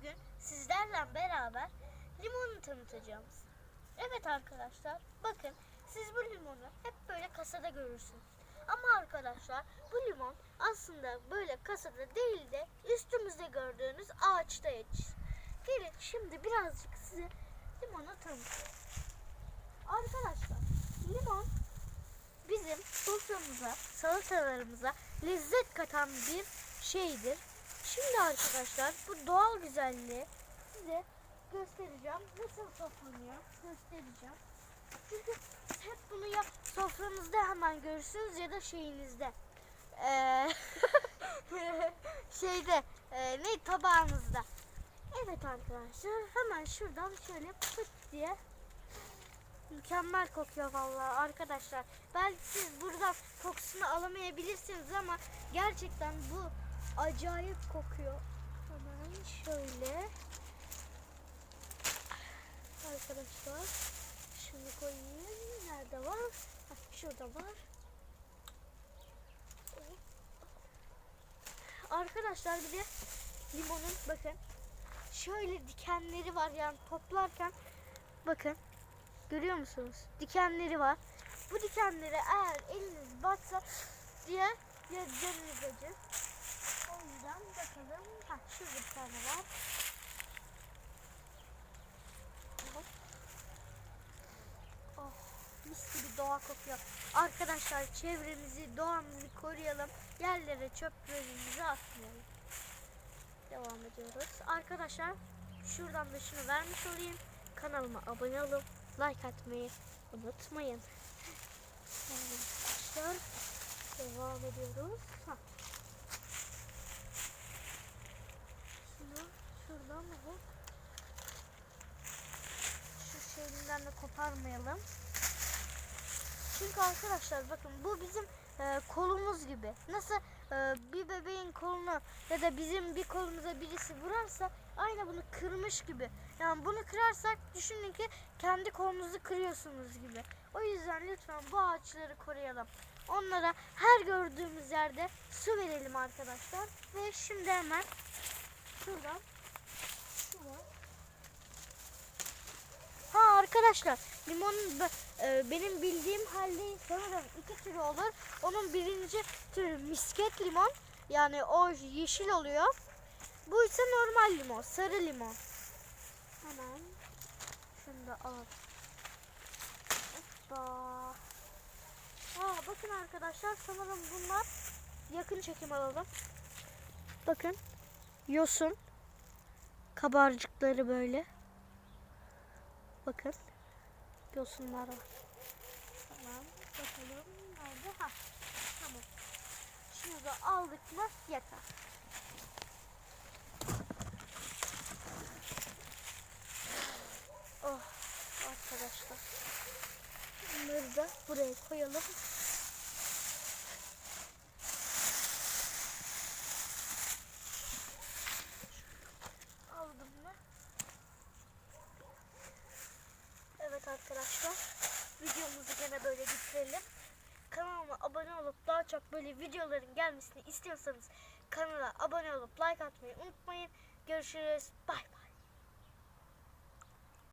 bugün sizlerle beraber limonu tanıtacağım. Evet arkadaşlar bakın siz bu limonu hep böyle kasada görürsünüz. Ama arkadaşlar bu limon aslında böyle kasada değil de üstümüzde gördüğünüz ağaçta yetişir. Gelin şimdi birazcık size limonu tanıtayım. Arkadaşlar limon bizim soframıza, salatalarımıza lezzet katan bir şeydir. Şimdi arkadaşlar bu doğal güzelliği size göstereceğim. Nasıl toplanıyor göstereceğim. Çünkü hep bunu ya sofranızda hemen görürsünüz ya da şeyinizde. Ee, şeyde e, ne tabağınızda. Evet arkadaşlar hemen şuradan şöyle pıt diye Mükemmel kokuyor vallahi arkadaşlar. Belki siz buradan kokusunu alamayabilirsiniz ama gerçekten bu acayip kokuyor. Hemen şöyle. Arkadaşlar şunu koyayım. Nerede var? Hah, şurada var. Arkadaşlar bir de limonun bakın şöyle dikenleri var yani toplarken bakın Görüyor musunuz? Dikenleri var. Bu dikenleri eğer eliniz batsa diye ya canınız. Yüzden bakalım. Ha, şurada bir tane var. Oh, mis gibi doğa kokuyor. Arkadaşlar çevremizi, doğamızı koruyalım. Yerlere çöplerimizi atmayalım. Devam ediyoruz. Arkadaşlar şuradan da şunu vermiş olayım. Kanalıma abone olup like atmayı unutmayın. Arkadaşlar devam ediyoruz. Ha. Şunu şuradan hop. Şu şeyinden de koparmayalım. Çünkü arkadaşlar bakın bu bizim e, kolumuz gibi. Nasıl e, bir bebeğin kolunu ya da bizim bir kolumuza birisi vurarsa aynı bunu kırmış gibi. Yani bunu kırarsak düşünün ki kendi kolunuzu kırıyorsunuz gibi. O yüzden lütfen bu ağaçları koruyalım. Onlara her gördüğümüz yerde su verelim arkadaşlar. Ve şimdi hemen şuradan Ha arkadaşlar limonun b- e, benim bildiğim halde sanırım iki türü olur. Onun birinci türü misket limon. Yani o yeşil oluyor. Bu ise normal limon, sarı limon. Hemen şunu da al. Hoppa. Aa, bakın arkadaşlar sanırım bunlar yakın çekim alalım. Bakın yosun kabarcıkları böyle. Bakın. Yosunlar var. Tamam. Bakalım. Nerede? Ha. Tamam. Şunu da aldık mı yeter. Oh arkadaşlar. Bunları da buraya koyalım. Aldım mı? Evet arkadaşlar. Videomuzu gene böyle bitirelim. Kanalıma abone olup daha çok böyle videoların gelmesini istiyorsanız kanala abone olup like atmayı unutmayın. Görüşürüz. Bay bay.